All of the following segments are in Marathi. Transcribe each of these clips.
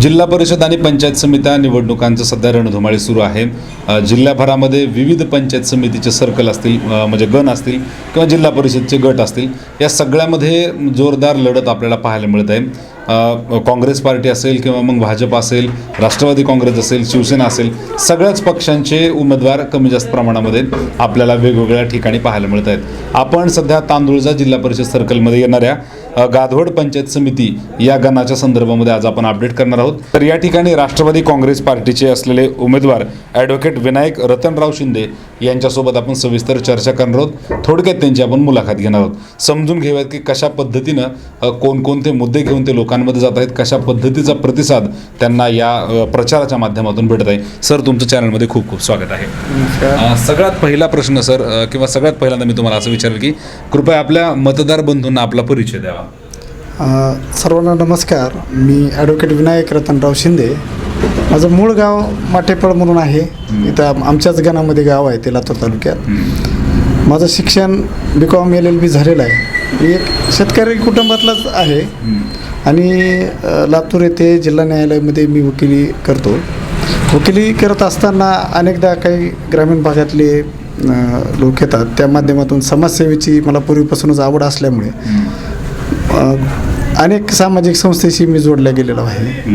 जिल्हा परिषद आणि पंचायत समित्या निवडणुकांचं सध्या रणधुमाळी सुरू आहे. जिल्ह्याभरामध्ये जिल्हाभरामध्ये विविध पंचायत समितीचे सर्कल असतील म्हणजे गण असतील किंवा जिल्हा परिषदचे गट असतील या सगळ्यामध्ये जोरदार लढत आपल्याला पाहायला मिळत आहे. काँग्रेस पार्टी असेल किंवा मग भाजप असेल राष्ट्रवादी काँग्रेस असेल शिवसेना असेल सगळ्याच पक्षांचे उमेदवार कमी जास्त प्रमाणामध्ये आपल्याला वेगवेगळ्या ठिकाणी पाहायला मिळत आहेत. आपण सध्या तांदुळजा जिल्हा परिषद सर्कलमध्ये येणाऱ्या गाधवड पंचायत समिती या गणाच्या संदर्भामध्ये आज आपण अपडेट करणार आहोत. तर या ठिकाणी राष्ट्रवादी काँग्रेस पार्टीचे असलेले उमेदवार ॲडव्होकेट विनायक रतनराव शिंदे यांच्यासोबत आपण सविस्तर चर्चा करणार आहोत. थोडक्यात त्यांची आपण मुलाखत घेणार आहोत. समजून घेऊयात की कशा पद्धतीनं कोणकोणते मुद्दे घेऊन ते लोकांमध्ये जात आहेत कशा पद्धतीचा प्रतिसाद त्यांना या प्रचाराच्या माध्यमातून भेटत आहे. सर तुमचं चॅनलमध्ये खूप खूप स्वागत आहे. सगळ्यात पहिला प्रश्न सर किंवा सगळ्यात पहिल्यांदा मी तुम्हाला असं विचारेल की कृपया आपल्या मतदार बंधूंना आपला परिचय द्यावा. सर्वांना नमस्कार. मी ॲडव्होकेट विनायक रतनराव शिंदे. माझं मूळ गाव माटेपळ म्हणून आहे. इथं आम- आमच्याच गणामध्ये गाव आहे ते लातूर तालुक्यात माझं शिक्षण B com L L B झालेलं आहे. मी एक शेतकरी कुटुंबातलाच आहे. आणि लातूर येथे जिल्हा न्यायालयामध्ये मी वकिली करतो. वकिली करत असताना अनेकदा काही ग्रामीण भागातले लोक येतात. त्या माध्यमातून समाजसेवेची मला पूर्वीपासूनच आवड असल्यामुळे अनेक सामाजिक संस्थेशी मी जोडल्या गेलेलो आहे.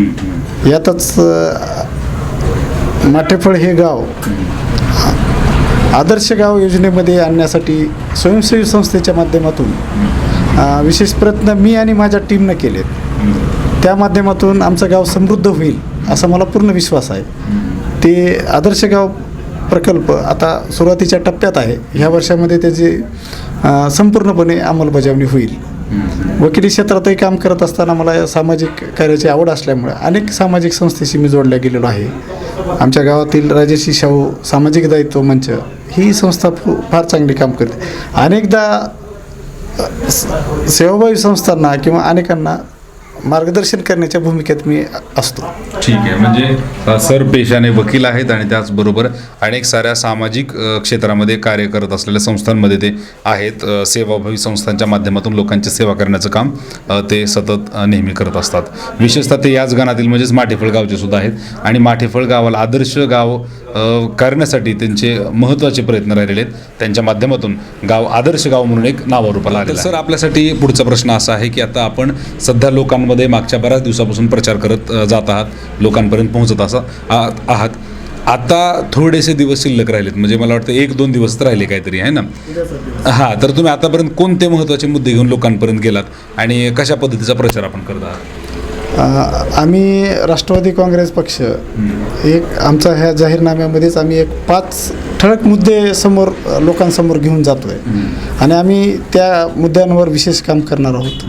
यातच अ, माटेफळ हे गाव आदर्श गाव योजनेमध्ये आणण्यासाठी स्वयंसेवी संस्थेच्या माध्यमातून विशेष प्रयत्न मी आणि माझ्या टीमनं केलेत. त्या माध्यमातून आमचं गाव समृद्ध होईल असा मला पूर्ण विश्वास आहे. ते आदर्श गाव प्रकल्प आता सुरुवातीच्या टप्प्यात आहे. ह्या वर्षामध्ये त्याची संपूर्णपणे अंमलबजावणी होईल. वकिली क्षेत्रातही काम करत असताना मला या सामाजिक कार्याची आवड असल्यामुळे अनेक सामाजिक संस्थेशी मी जोडल्या गेलेलो आहे. आमच्या गावातील राजेशी शाहू सामाजिक दायित्व मंच ही संस्था फार चांगली काम करते. अनेकदा स- सेवाभावी संस्थांना किंवा अनेकांना मार्गदर्शन करण्याच्या भूमिकेत मी असतो. ठीक आहे. म्हणजे सर पेशाने वकील आहेत आणि त्याचबरोबर अनेक साऱ्या सामाजिक क्षेत्रामध्ये कार्य करत असलेल्या संस्थांमध्ये ते आहेत. सेवाभावी संस्थांच्या माध्यमातून लोकांची सेवा करण्याचं काम ते सतत नेहमी करत असतात. विशेषतः ते याच गाणातील म्हणजेच माठेफळ गावचे सुद्धा आहेत. आणि माठेफळ गावाला आदर्श गाव करण्यासाठी त्यांचे महत्त्वाचे प्रयत्न राहिलेले आहेत. त्यांच्या माध्यमातून गाव आदर्श गाव म्हणून एक नावारूपाला आलं सर आपल्यासाठी पुढचा प्रश्न असा आहे की आता आपण सध्या लोकांमध्ये मागच्या बऱ्याच दिवसापासून प्रचार करत जात आहात लोकांपर्यंत पोहोचत असा आहात. आता थोडेसे दिवस शिल्लक राहिलेत म्हणजे मला वाटतं एक दोन दिवस तर राहिले काहीतरी आहे ना? हां तर तुम्ही आतापर्यंत कोणते महत्त्वाचे मुद्दे घेऊन लोकांपर्यंत गेलात? आणि कशा पद्धतीचा प्रचार आपण करत आहात? आम्ही राष्ट्रवादी काँग्रेस पक्ष एक आमचा ह्या जाहीरनाम्यामध्येच आम्ही एक पाच ठळक मुद्दे समोर लोकांसमोर घेऊन जातो आहे आणि आम्ही त्या मुद्द्यांवर विशेष काम करणार आहोत.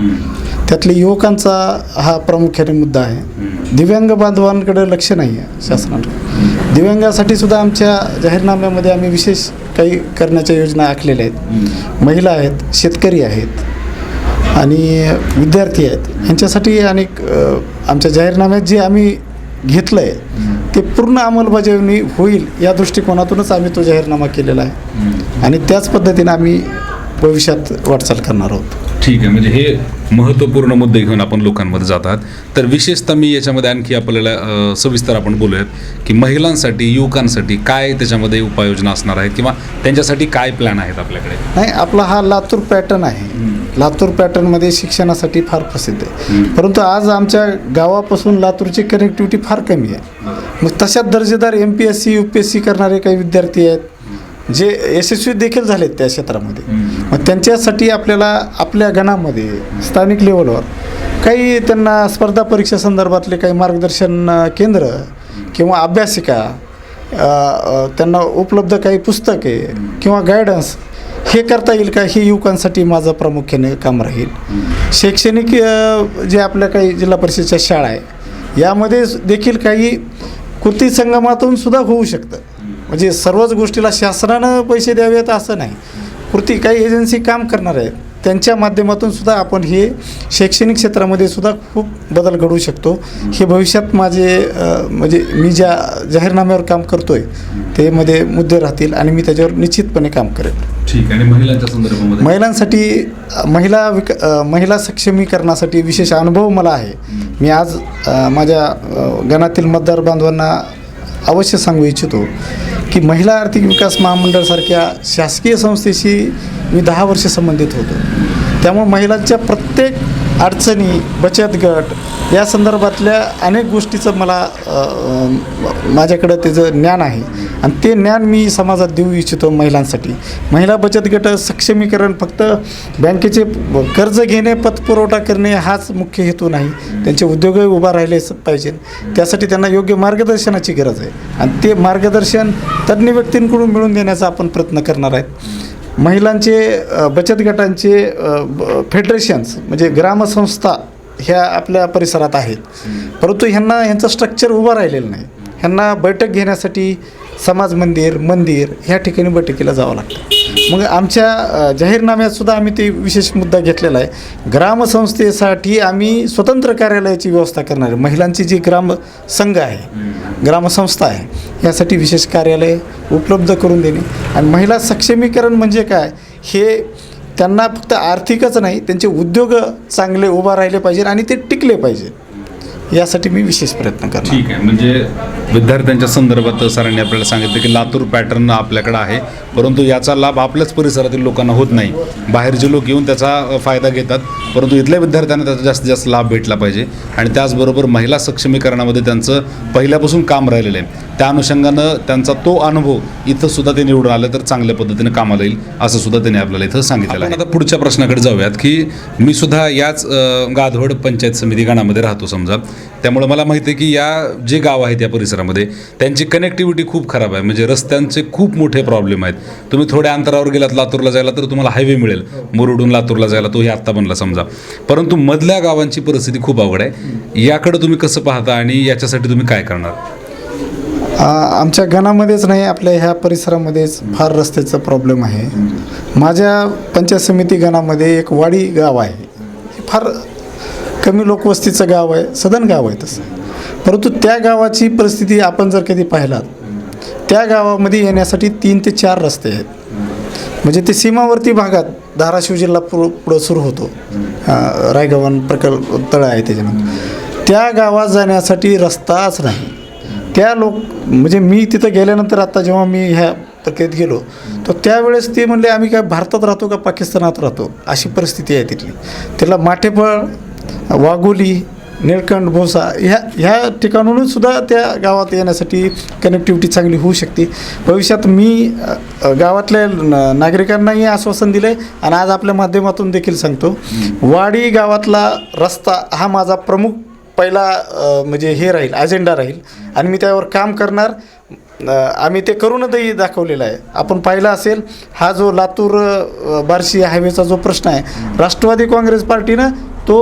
त्यातले युवकांचा हा प्रामुख्याने मुद्दा आहे. दिव्यांग बांधवांकडे लक्ष नाही आहे शासनाकडे. दिव्यांगासाठी सुद्धा आमच्या जाहीरनाम्यामध्ये आम्ही विशेष काही करण्याच्या योजना आखलेल्या आहेत. महिला आहेत शेतकरी आहेत आणि विद्यार्थी आहेत. ह्यांच्यासाठी अनेक आमच्या जाहीरनाम्यात जे आम्ही घेतलं आहे ते पूर्ण अंमलबजावणी होईल या दृष्टिकोनातूनच आम्ही तो जाहीरनामा केलेला आहे. आणि त्याच पद्धतीने आम्ही भविष्यात वाटचाल करणार आहोत. ठीक आहे. म्हणजे हे महत्त्वपूर्ण मुद्दे घेऊन आपण लोकांमध्ये जात आहात तर विशेषतः मी याच्यामध्ये आणखी आपल्याला सविस्तर आपण बोलूयात की महिलांसाठी युवकांसाठी काय त्याच्यामध्ये उपाययोजना असणार आहेत किंवा त्यांच्यासाठी काय प्लॅन आहेत आपल्याकडे? नाही आपला हा लातूर पॅटर्न आहे. लातूर पॅटर्नमध्ये शिक्षणासाठी फार प्रसिद्ध आहे. परंतु आज आमच्या गावापासून लातूरची कनेक्टिव्हिटी फार कमी आहे. मग तशाच दर्जेदार M P S C U P S C करणारे काही विद्यार्थी आहेत जे यशस्वी देखील झालेत त्या क्षेत्रामध्ये. मग त्यांच्यासाठी आपल्याला आपल्या गणामध्ये स्थानिक लेवलवर काही त्यांना स्पर्धा परीक्षा संदर्भातले काही मार्गदर्शन केंद्र किंवा अभ्यासिका त्यांना उपलब्ध काही पुस्तके किंवा गायडन्स हे करता येईल का? हे युवकांसाठी माझं प्रामुख्याने काम राहील. शैक्षणिक जे आपल्या काही जिल्हा परिषदेच्या शाळा आहे यामध्ये देखील काही कृती संगमातून सुद्धा होऊ शकतं. म्हणजे सर्वच गोष्टीला शासनानं पैसे द्यावेत असं नाही. कृती काही एजन्सी काम करणार आहेत. त्यांच्या माध्यमातून सुद्धा आपण हे शैक्षणिक क्षेत्रामध्ये सुद्धा खूप बदल घडवू शकतो. हे भविष्यात माझे म्हणजे मी ज्या जाहीरनाम्यावर काम करतोय ते मध्ये मुद्दे राहतील आणि मी त्याच्यावर निश्चितपणे काम करेन ठीक आणि महिलांच्या संदर्भामध्ये? महिलांसाठी महिला विक महिला सक्षमीकरणासाठी विशेष अनुभव मला आहे. मी आज माझ्या गणातील मतदार बांधवांना अवश्य सांगू इच्छितो की महिला आर्थिक विकास महामंडळासारख्या शासकीय संस्थेशी मी दहा वर्ष संबंधित होतो. त्यामुळे महिलांच्या प्रत्येक अडचणी बचत गट या संदर्भातल्या अनेक गोष्टीचं मला माझ्याकडं त्याचं ज्ञान आहे. आणि ते ज्ञान मी समाजात देऊ इच्छितो महिलांसाठी. महिला बचत गट सक्षमीकरण फक्त बँकेचे कर्ज घेणे पतपुरवठा करणे हाच मुख्य हेतू नाही. त्यांचे उद्योगही उभा राहिले पाहिजे. त्यासाठी त्यांना योग्य मार्गदर्शनाची गरज आहे. आणि ते मार्गदर्शन तज्ज्ञ व्यक्तींकडून मिळून देण्याचा आपण प्रयत्न करणार आहेत. महिलांचे बचत गटांचे फेडरेशन्स म्हणजे ग्रामसंस्था ह्या आपल्या परिसरात आहेत. परंतु ह्यांना ह्यांचं स्ट्रक्चर उभं राहिलेलं नाही. ह्यांना बैठक घेण्यासाठी समाज मंदिर मंदिर ह्या ठिकाणी बैठकीला जावं लागतं. मग आमच्या जाहीरनाम्यातसुद्धा जाहीरनाम्यात सुद्धा आम्ही ते विशेष मुद्दा घेतलेला आहे. ग्रामसंस्थेसाठी आम्ही स्वतंत्र कार्यालयाची व्यवस्था करणार आहे. महिलांची जी ग्राम संघ आहे ग्रामसंस्था आहे यासाठी विशेष कार्यालय उपलब्ध करून देणे. आणि महिला सक्षमीकरण म्हणजे काय? हे त्यांना फक्त आर्थिकच नाही त्यांचे उद्योग चांगले उभा राहिले पाहिजे आणि ते टिकले पाहिजे यासाठी मी विशेष प्रयत्न करणार. ठीक आहे. म्हणजे विद्यार्थ्यांच्या संदर्भात सरांनी आपल्याला सांगितलं की लातूर पॅटर्न आपल्याकडे आहे परंतु याचा लाभ आपल्याच परिसरातील लोकांना होत नाही. बाहेरचे लोक येऊन त्याचा फायदा घेतात परंतु इथल्या विद्यार्थ्यांना त्याचा जास्तीत जास्त लाभ भेटला पाहिजे. आणि त्याचबरोबर महिला सक्षमीकरणामध्ये त्यांचं पहिल्यापासून काम राहिलेलं आहे. त्या अनुषंगानं त्यांचा तो अनुभव इथं सुद्धा ते निवडून आलं तर चांगल्या पद्धतीने कामाला येईल असं सुद्धा त्यांनी आपल्याला इथं सांगितलेलं आहे. आता पुढच्या प्रश्नाकडे जाऊयात की मी सुद्धा याच गाधवड पंचायत समिती गणामध्ये राहतो समजा. त्यामुळे मला माहिती आहे की या जे गाव आहेत या परिसरामध्ये त्यांची कनेक्टिव्हिटी खूप खराब आहे. म्हणजे रस्त्यांचे खूप मोठे प्रॉब्लेम आहेत. तुम्ही थोड्या अंतरावर गेलात लातूरला जायला तर तुम्हाला हायवे मिळेल. मुरुडून लातूरला जायला तोही आत्ता बनला समजा. परंतु मधल्या गावांची परिस्थिती खूप अवघड आहे. याकडे तुम्ही कसं पाहता आणि याच्यासाठी तुम्ही काय करणार? आमच्या गणामध्येच नाही आपल्या ह्या परिसरामध्येच फार रस्त्याचा प्रॉब्लेम आहे. माझ्या पंचायत समिती गणामध्ये एक वाडी गाव आहे. फार कमी लोकवस्तीचं गाव आहे सदन गाव आहे तसं. परंतु त्या गावाची परिस्थिती आपण जर कधी पाहिलात त्या गावामध्ये येण्यासाठी तीन ते चार रस्ते आहेत. म्हणजे ते सीमावर्ती भागात धाराशिव जिल्हा पुढं पुढं सुरू होतो. अ, रायगव्हाण प्रकल्प तळ आहे त्याच्यामध्ये. त्या गावात जाण्यासाठी रस्ताच नाही. त्या लोक म्हणजे मी तिथं गेल्यानंतर आता जेव्हा मी ह्या प्रक्रियेत गेलो तर त्यावेळेस ते म्हणले आम्ही काय भारतात राहतो का पाकिस्तानात राहतो? अशी परिस्थिती आहे तिथली. त्याला माठेफळ वाघोली निळकंठ भोसा ह्या ह्या ठिकाणून सुद्धा त्या गावात येण्यासाठी कनेक्टिव्हिटी चांगली होऊ शकते. भविष्यात मी गावातल्या नागरिकांनाही आश्वासन दिलं आहे आणि आज आपल्या माध्यमातून देखील सांगतो. वाडी गावातला रस्ता हा माझा प्रमुख पहिला म्हणजे हे राहील अजेंडा राहील. आणि मी त्यावर काम करणार. आम्ही ते करूनही दाखवलेलं आहे. आपण पाहिलं असेल हा जो लातूर बार्शी हायवेचा जो प्रश्न आहे राष्ट्रवादी काँग्रेस पार्टीनं तो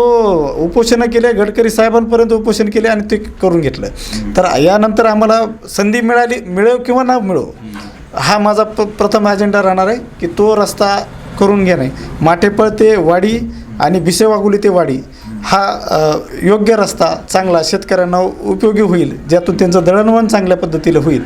उपोषणं केले गडकरी साहेबांपर्यंत उपोषण केले आणि ते करून घेतलं. तर यानंतर आम्हाला संधी मिळाली मिळव किंवा ना मिळो हा माझा प प्रथम अजेंडा राहणार आहे की तो रस्ता करून घेणे. माटेपळ ते वाडी आणि भिसेवागुली ते वाडी. हा योग्य रस्ता चांगला शेतकऱ्यांना उपयोगी होईल ज्यातून त्यांचं दळणवळण चांगल्या पद्धतीनं होईल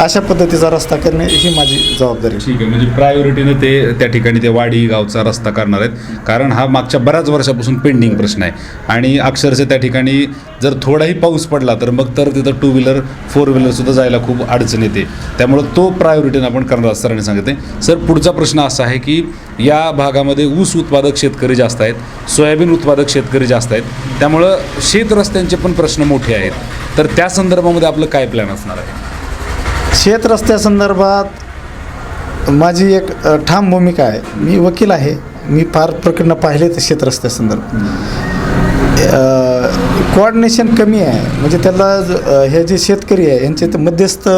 अशा पद्धतीचा रस्ता करणे ही माझी जबाबदारी. ठीक आहे म्हणजे प्रायोरिटीनं ते त्या ठिकाणी ते वाडी गावचा रस्ता करणार आहेत. कारण हा मागच्या बऱ्याच वर्षापासून पेंडिंग प्रश्न आहे. आणि अक्षरशः त्या ठिकाणी जर थोडाही पाऊस पडला तर मग तर तिथं टू व्हीलर फोर व्हीलरसुद्धा जायला खूप अडचण येते. त्यामुळं तो प्रायोरिटीनं आपण करणार सरांनी सांगितले सर पुढचा प्रश्न असा आहे की या भागामध्ये ऊस उत्पादक शेतकरी जास्त आहेत सोयाबीन उत्पादक शेतकरी जास्त आहेत. त्यामुळं शेत रस्त्यांचे पण प्रश्न मोठे आहेत. तर त्या संदर्भामध्ये आपलं काय प्लॅन असणार आहे? शेत रस्त्यासंदर्भात माझी एक अ, ठाम भूमिका आहे. मी वकील आहे. मी फार प्रकरणं पाहिले ते शेत रस्त्यासंदर्भात कोऑर्डिनेशन कमी आहे. म्हणजे त्याला ज- अ, हे जे शेतकरी आहे यांचे ते मध्यस्थ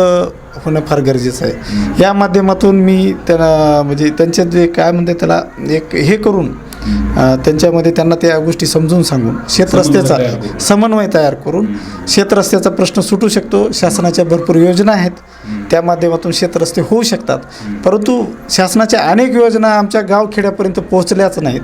होणं फार गरजेचं आहे. या माध्यमातून मी त्यांना म्हणजे त्यांचे जे काय म्हणते त्याला एक हे करून त्यांच्यामध्ये त्यांना त्या गोष्टी समजून सांगून शेत समन्वय तयार करून. समन्वय तयार करून शेत रस्त्याचा प्रश्न सुटू शकतो. शासनाच्या भरपूर योजना आहेत. त्या माध्यमातून शेतरस्ते होऊ शकतात. परंतु शासनाच्या अनेक योजना आमच्या गावखेड्यापर्यंत पोहोचल्याच नाहीत.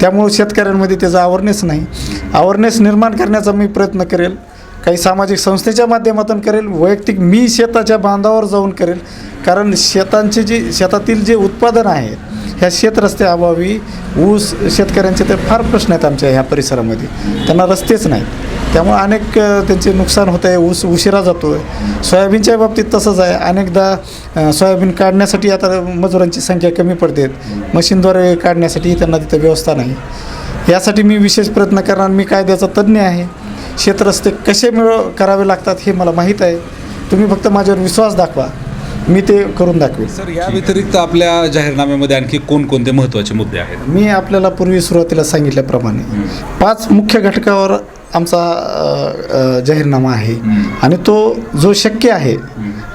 त्यामुळे शेतकऱ्यांमध्ये त्याचा अवेअरनेस नाही. अवेअरनेस निर्माण करण्याचा मी प्रयत्न करेल. काही सामाजिक संस्थेच्या माध्यमातून करेल वैयक्तिक मी शेताच्या बांधावर जाऊन करेल. कारण शेतांचे जे शेतातील जे उत्पादन आहे ह्या शेतरस्त्याअभावी अभावी ऊस शेतकऱ्यांचे तर फार प्रश्न आहेत आमच्या ह्या परिसरामध्ये. त्यांना रस्तेच नाहीत. त्यामुळे अनेक त्यांचे नुकसान होत आहे ऊस उशिरा जातो आहे सोयाबीनच्या बाबतीत तसंच आहे. अनेकदा सोयाबीन काढण्यासाठी आता मजुरांची संख्या कमी पडते. मशीनद्वारे काढण्यासाठी त्यांना तिथं व्यवस्था नाही. यासाठी मी विशेष प्रयत्न करणार. मी कायद्याचा तज्ज्ञ आहे. शेतरस्ते कसे मिळ करावे लागतात हे मला माहीत आहे. तुम्ही फक्त माझ्यावर विश्वास दाखवा. मी ते करून दाखवेल सर या व्यतिरिक्त आपल्या जाहीरनाम्यामध्ये आणखी कोणकोणते महत्त्वाचे मुद्दे आहेत? मी आपल्याला पूर्वी सुरुवातीला सांगितल्याप्रमाणे पाच मुख्य घटकावर आमचा जाहीरनामा आहे. आणि तो जो शक्य आहे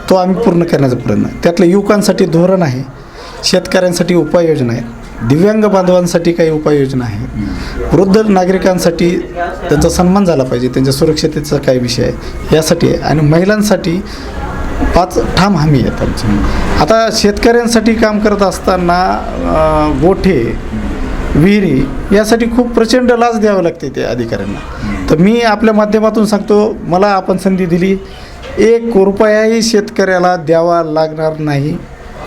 तो आम्ही पूर्ण करण्याचा प्रयत्न त्यातल्या युवकांसाठी धोरण आहे. शेतकऱ्यांसाठी उपाययोजना आहेत दिव्यांग बांधवांसाठी काही उपाययोजना आहेत वृद्ध नागरिकांसाठी त्यांचा सन्मान झाला पाहिजे त्यांच्या सुरक्षिततेचा काही विषय आहे. यासाठी आहे आणि महिलांसाठी पाच ठाम हमी आहेत त्यांची आता शेतकऱ्यांसाठी काम करत असताना गोठे विहिरी यासाठी खूप प्रचंड लाच द्यावं लागते त्या अधिकाऱ्यांना. तर मी आपल्या माध्यमातून सांगतो मला आपण संधी दिली. एक रुपयाही शेतकऱ्याला द्यावा लागणार नाही.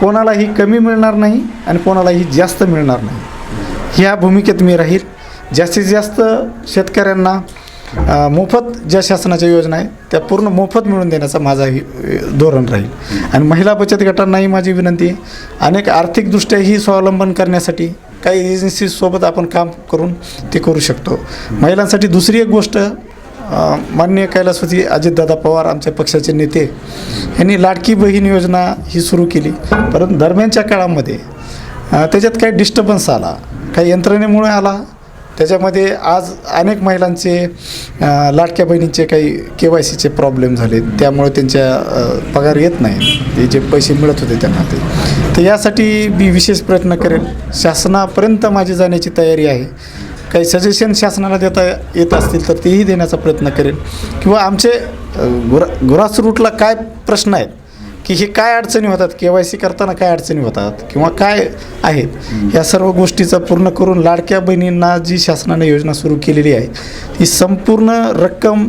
कोणालाही कमी मिळणार नाही आणि कोणालाही जास्त मिळणार नाही. ह्या भूमिकेत मी राहील. जास्तीत जास्त शेतकऱ्यांना मोफत ज्या शासनाच्या योजना आहे त्या पूर्ण मोफत मिळून देण्याचा माझा ही धोरण राहील. आणि महिला बचत गटांनाही माझी विनंती आहे अनेक आर्थिकदृष्ट्याही स्वावलंबन करण्यासाठी काही एजन्सीसोबत आपण काम करून ते करू शकतो. महिलांसाठी दुसरी एक गोष्ट मान्य माननीय कैलासवती अजितदादा पवार आमच्या पक्षाचे नेते यांनी लाडकी बहीण योजना ही सुरू केली. परंतु दरम्यानच्या काळामध्ये त्याच्यात काही डिस्टर्बन्स आला. काही यंत्रणेमुळे आला. त्याच्यामध्ये आज अनेक महिलांचे लाडक्या बहिणींचे काही के वाय सीचे प्रॉब्लेम झाले. त्यामुळे त्यांच्या पगार येत नाही. ते जे पैसे मिळत होते त्यांना ते. तर यासाठी मी विशेष प्रयत्न करेन. शासनापर्यंत माझी जाण्याची तयारी आहे. काही सजेशन शासनाला देता येत असतील तर तेही देण्याचा प्रयत्न करेन. किंवा आमचे गुरा ग्रासरूटला काय प्रश्न आहेत? की हे काय अडचणी होतात? के वाय सी करताना काय अडचणी होतात? किंवा काय आहेत? या सर्व गोष्टीचा पूर्ण करून लाडक्या बहिणींना जी शासनाने योजना सुरू केलेली आहे ही संपूर्ण रक्कम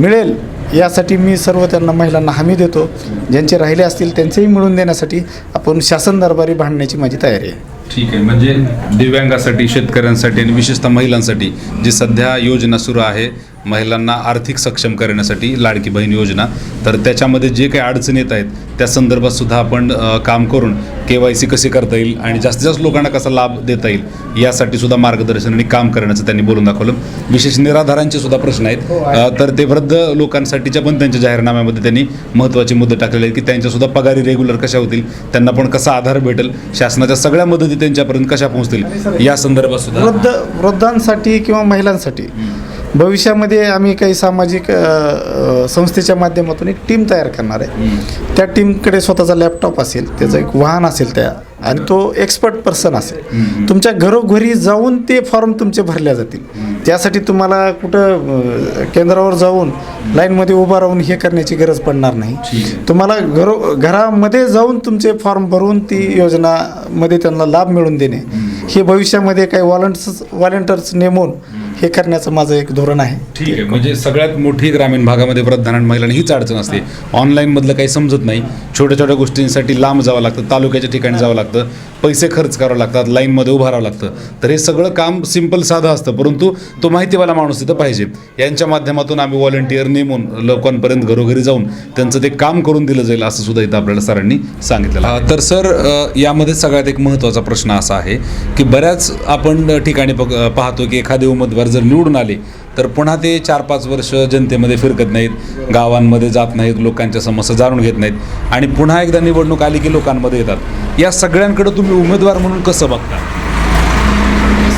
मिळेल यासाठी मी सर्व त्यांना महिलांना हमी देतो. ज्यांचे राहिले असतील त्यांचेही मिळवून देण्यासाठी आपण शासन दरबारी भांडण्याची माझी तयारी आहे. ठीक आहे. म्हणजे दिव्यांगासाठी शेतकऱ्यांसाठी आणि विशेषतः महिलांसाठी जी सध्या योजना सुरू आहे महिलांना आर्थिक सक्षम करण्यासाठी लाडकी बहीण योजना तर त्याच्यामध्ये जे काही अडचणी येत आहेत त्या संदर्भात सुद्धा आपण काम करून के वाय सी कसे करता येईल आणि जास्तीत जास्त लोकांना कसा लाभ देता येईल यासाठी सुद्धा मार्गदर्शन आणि काम करण्याचं त्यांनी बोलून दाखवलं. विशेष निराधारांचे सुद्धा प्रश्न आहेत. अ, तर ते वृद्ध लोकांसाठीच्या पण त्यांच्या जाहीरनाम्यामध्ये त्यांनी महत्त्वाचे मुद्दे टाकलेले आहेत की त्यांच्या सुद्धा पगारी रेग्युलर कशा होतील त्यांना पण कसा आधार भेटेल शासनाच्या सगळ्या मदती त्यांच्यापर्यंत कशा पोहोचतील या संदर्भात सुद्धा वृद्ध वृद्धांसाठी किंवा महिलांसाठी? भविष्यामध्ये आम्ही काही सामाजिक संस्थेच्या माध्यमातून एक टीम तयार करणार आहे. त्या टीमकडे स्वतःचा लॅपटॉप असेल त्याचं एक वाहन असेल त्या आणि तो एक्सपर्ट पर्सन असेल. तुमच्या घरोघरी जाऊन ते फॉर्म तुमचे भरल्या जातील. त्यासाठी तुम्हाला कुठं केंद्रावर जाऊन लाईनमध्ये उभा राहून हे करण्याची गरज पडणार नाही. तुम्हाला घरो घरामध्ये जाऊन तुमचे फॉर्म भरून ती योजनामध्ये त्यांना लाभ मिळवून देणे. हे भविष्यामध्ये काही वॉलंटर्स वॉलंटर्स नेमून हे करण्याचं माझं एक धोरण आहे. ठीक आहे. म्हणजे सगळ्यात मोठी ग्रामीण भागामध्ये आणि महिलांना हीच अडचण असते. ऑनलाईन मधलं काही समजत नाही. छोट्या छोट्या गोष्टींसाठी लांब जावं लागतं तालुक्याच्या ठिकाणी जावं लागतं पैसे खर्च करावं लागतात लाईनमध्ये उभं राहावं लागतं. तर हे सगळं काम सिंपल साधं असतं. परंतु तो माहितीवाला माणूस तिथं पाहिजे. यांच्या माध्यमातून आम्ही व्हॉलंटियर नेमून लोकांपर्यंत घरोघरी जाऊन त्यांचं ते काम करून दिलं जाईल असं सुद्धा इथं आपल्याला सरांनी सांगितलेलं आहे. तर सर यामध्ये सगळ्यात एक महत्त्वाचा प्रश्न असा आहे की बऱ्याच आपण ठिकाणी बघ- पाहतो की एखादे उमेदवार जर निवडून आले तर पुन्हा ते चार पाच वर्ष जनतेमध्ये फिरकत नाहीत गावांमध्ये जात नाहीत लोकांच्या समस्या जाणून घेत नाहीत आणि पुन्हा एकदा निवडणूक आली की लोकांमध्ये येतात. या सगळ्यांकडे तुम्ही उमेदवार म्हणून कसं बघता?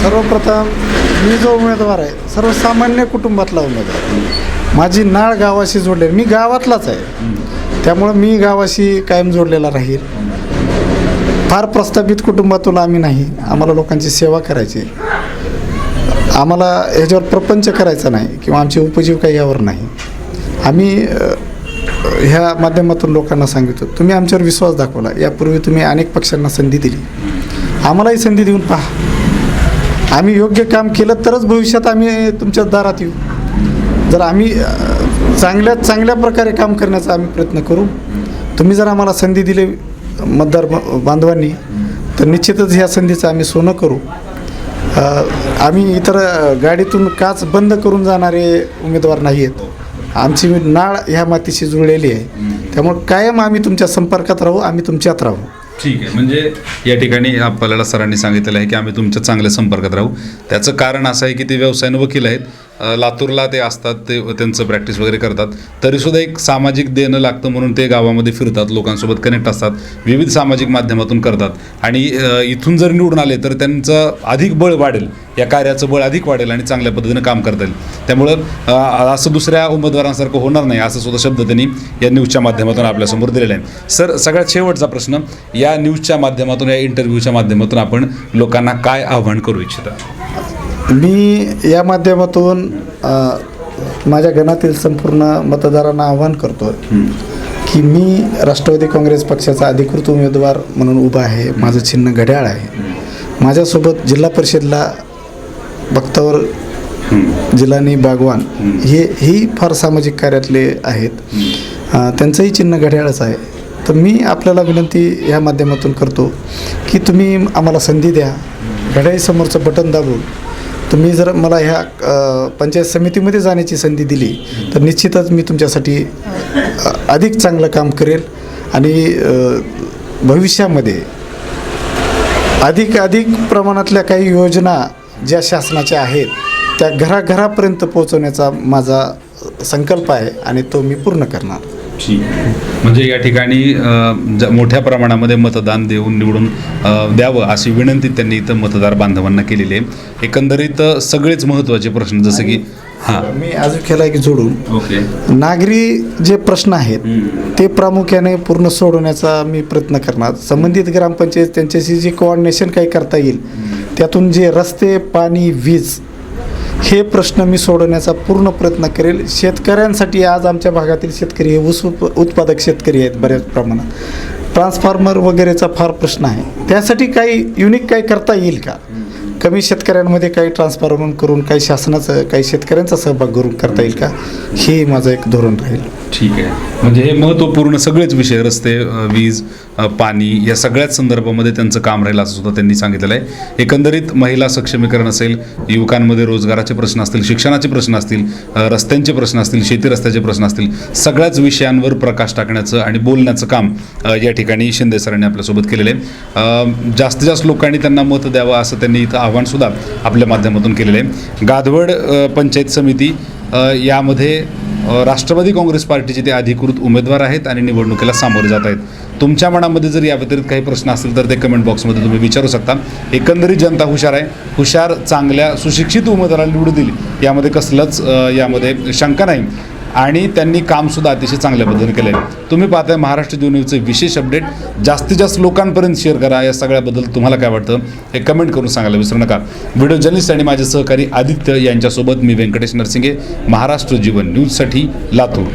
सर्वप्रथम मी जो उमेदवार आहे सर्वसामान्य कुटुंबातला उमेदवार माझी नाळ गावाशी जोडलेली मी गावातलाच आहे. त्यामुळं मी गावाशी कायम जोडलेला राहील. फार प्रस्थापित कुटुंबातून आम्ही नाही आम्हाला लोकांची सेवा करायची आम्हाला ह्याच्यावर प्रपंच करायचा नाही किंवा आमची उपजीविका यावर नाही. आम्ही ह्या माध्यमातून लोकांना सांगितलं तुम्ही आमच्यावर विश्वास दाखवला. यापूर्वी तुम्ही अनेक पक्षांना संधी दिली. आम्हालाही संधी देऊन पहा. आम्ही योग्य काम केलं तरच भविष्यात आम्ही तुमच्या दारात येऊ. जर आम्ही चांगल्या चांगल्या प्रकारे काम करण्याचा आम्ही प्रयत्न करू तुम्ही जर आम्हाला संधी दिली मतदार ब- बांधवांनी तर निश्चितच ह्या संधीचं आम्ही सोनं करू. आम्ही इतर गाडीतून काच बंद करून जाणारे उमेदवार नाही आहेत आमची नाळ ह्या मातीशी जुळलेली आहे. त्यामुळे कायम आम्ही तुमच्या संपर्कात राहू आम्ही तुमच्यात राहू. ठीक आहे. म्हणजे या ठिकाणी आपल्याला सरांनी सांगितलेलं आहे की आम्ही तुमच्या चांगल्या संपर्कात राहू. त्याचं कारण असं आहे की ते व्यवसायानं वकील आहेत. लातूरला ते असतात ते त्यांचं प्रॅक्टिस वगैरे करतात. तरीसुद्धा एक सामाजिक देणं लागतं म्हणून ते गावामध्ये फिरतात लोकांसोबत कनेक्ट असतात विविध सामाजिक माध्यमातून करतात. आणि इथून जर निवडून आले तर त्यांचं अधिक बळ वाढेल. या कार्याचं बळ अधिक वाढेल आणि चांगल्या पद्धतीनं काम करता येईल. त्यामुळं असं दुसऱ्या उमेदवारांसारखं होणार नाही असं सुद्धा शब्द त्यांनी या न्यूजच्या माध्यमातून आपल्यासमोर दिलेला आहे. सर सगळ्यात शेवटचा प्रश्न या न्यूजच्या माध्यमातून या इंटरव्ह्यूच्या माध्यमातून आपण लोकांना काय आव्हान करू इच्छिता? मी या माध्यमातून माझ्या गणातील संपूर्ण मतदारांना आवाहन करतो की मी राष्ट्रवादी काँग्रेस पक्षाचा अधिकृत उमेदवार म्हणून उभा आहे माझं चिन्ह घड्याळ आहे. माझ्यासोबत जिल्हा परिषदला बख्तावर जिलानी बागवान हे ही फार सामाजिक कार्यातले आहेत. त्यांचंही चिन्ह घड्याळच आहे. तर मी आपल्याला विनंती या माध्यमातून करतो की तुम्ही आम्हाला संधी द्या. घड्याळीसमोरचं बटन दाबून तुम्ही जर मला ह्या पंचायत समितीमध्ये जाण्याची संधी दिली तर निश्चितच मी तुमच्यासाठी अधिक चांगलं काम करेल आणि भविष्यामध्ये अधिक अधिक प्रमाणातल्या काही योजना ज्या शासनाच्या आहेत त्या घराघरापर्यंत पोहोचवण्याचा माझा संकल्प आहे आणि तो मी पूर्ण करणार. ठीक म्हणजे या ठिकाणी मोठ्या प्रमाणामध्ये मतदान देऊन निवडून द्यावं अशी विनंती त्यांनी इथं मतदार बांधवांना केलेली आहे. एकंदरीत सगळेच महत्त्वाचे प्रश्न जसं की हां. मी अजून केला की जोडून ओके. नागरी जे प्रश्न आहेत ते प्रामुख्याने पूर्ण सोडवण्याचा मी प्रयत्न करणार. संबंधित ग्रामपंचायत त्यांच्याशी जे कोऑर्डिनेशन काही करता येईल त्यातून जे रस्ते पाणी वीज हे प्रश्न मी सोडवण्याचा पूर्ण प्रयत्न करेल. शेतकऱ्यांसाठी आज आमच्या भागातील शेतकरी हे ऊस उप उत्पादक शेतकरी आहेत बऱ्याच प्रमाणात. ट्रान्सफॉर्मर वगैरेचा फार प्रश्न आहे. त्यासाठी काही युनिक काही करता येईल का? कमी शेतकऱ्यांमध्ये काही ट्रान्सफॉर्मर करून काही शासनाचं काही शेतकऱ्यांचा सहभाग करून करता येईल का? हे माझं एक धोरण राहील. ठीक आहे. म्हणजे हे महत्त्वपूर्ण सगळेच विषय रस्ते वीज पाणी या सगळ्याच संदर्भामध्ये त्यांचं काम राहील असं सुद्धा त्यांनी सांगितलेलं आहे. एकंदरीत महिला सक्षमीकरण असेल युवकांमध्ये रोजगाराचे प्रश्न असतील शिक्षणाचे प्रश्न असतील रस्त्यांचे प्रश्न असतील शेती रस्त्याचे प्रश्न असतील सगळ्याच विषयांवर प्रकाश टाकण्याचं आणि बोलण्याचं काम या ठिकाणी शिंदे सरांनी आपल्यासोबत केलेलं आहे. जास्तीत जास्त लोकांनी त्यांना मत द्यावं असं त्यांनी इथं आव्हानसुद्धा आपल्या माध्यमातून केलेलं आहे. गाधवड पंचायत समिती यामध्ये राष्ट्रवादी काँग्रेस पार्टीचे ते अधिकृत उमेदवार आहेत आणि निवडणुकीला सामोरे जात आहेत. तुमच्या मनामध्ये जर या व्यतिरिक्त काही प्रश्न असतील तर ते कमेंट बॉक्समध्ये तुम्ही विचारू शकता. एकंदरीत जनता हुशार आहे. हुशार चांगल्या सुशिक्षित उमेदवाराला निवडून दिली यामध्ये कसलंच यामध्ये शंका नाही. आणि त्यांनी कामसुद्धा अतिशय चांगल्या पद्धतीने केलं आहे तुम्ही पाहताय महाराष्ट्र जीवन न्यूजचे विशेष अपडेट. जास्तीत जास्त लोकांपर्यंत शेअर करा. या सगळ्याबद्दल तुम्हाला काय वाटतं हे कमेंट करून सांगायला विसरू नका. व्हिडिओ जर्नलिस्ट आणि माझे सहकारी आदित्य यांच्यासोबत मी व्यंकटेश नरसिंगे महाराष्ट्र जीवन न्यूजसाठी लातूर.